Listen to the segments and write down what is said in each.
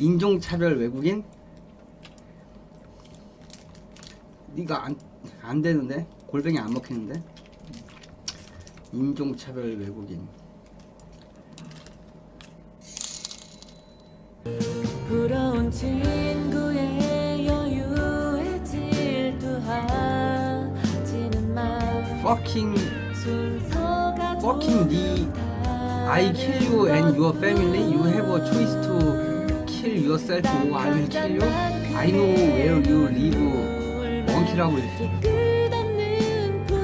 인종차별 외국인? 네가 안, 안 되는데? 골뱅이 안 먹히는데? 인종차별 외국인 부러운 친구의 여유에 질투하지는 마 fucking fucking the I kill you and your family you have a choice to yourself I will kill you I know where you live.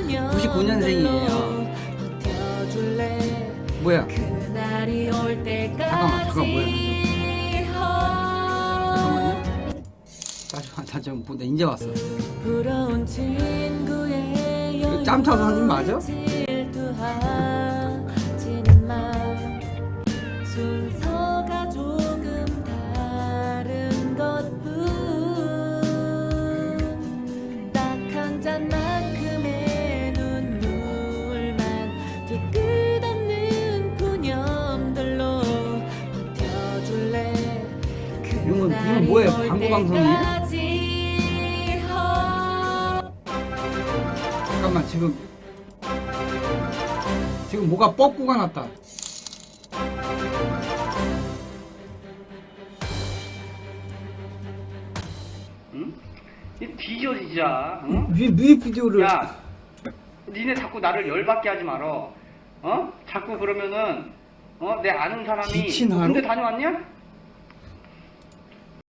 이렇게 99년생이에요. 버텨줄래 뭐야? 잠깐만, 그거 뭐야, 나 지금 뭐- 나 이제 왔어. 짬타 선생님 맞아? 이건- 이건 뭐예요? 광고 방송이에요? 잠깐만 지금 지금 뭐가 뻐꾸가 났다 응? 이 뒤져 진짜. 응? 뮤, 뮤직비디오를 야, 니네 자꾸 나를 열받게 하지 말어. 어? 자꾸 그러면은 어? 내 아는 사람이 지친 하루? 군대 다녀왔냐?